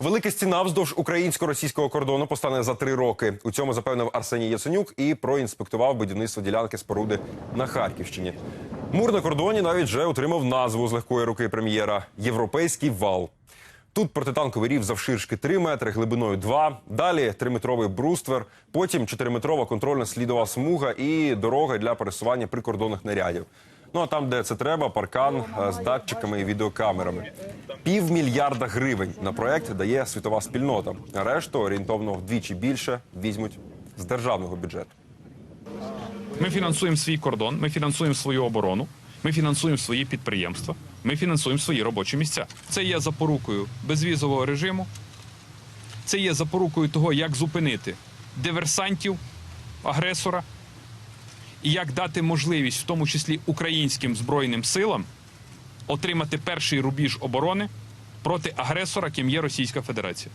Велика стіна вздовж українсько-російського кордону постане за три роки. У цьому запевнив Арсеній Яценюк і проінспектував будівництво ділянки споруди на Харківщині. Мур на кордоні навіть вже отримав назву з легкої руки прем'єра Європейський вал. Тут протитанковий рів завширшки 3 метри, глибиною 2, далі 3-метровий бруствер, потім 4-метрова контрольна слідова смуга і дорога для пересування прикордонних нарядів. Ну а там, де це треба, паркан е, з датчиками і відеокамерами. Півмільярда гривень на проект дає світова спільнота. Решту орієнтовно вдвічі більше візьмуть з державного бюджету. Ми фінансуємо свій кордон, ми фінансуємо свою оборону, ми фінансуємо свої підприємства, ми фінансуємо свої робочі місця. Це є запорукою безвізового режиму, це є запорукою того, як зупинити диверсантів, агресора і як дати можливість, в тому числі українським збройним силам, отримати перший рубіж оборони проти агресора, ким є Російська Федерація.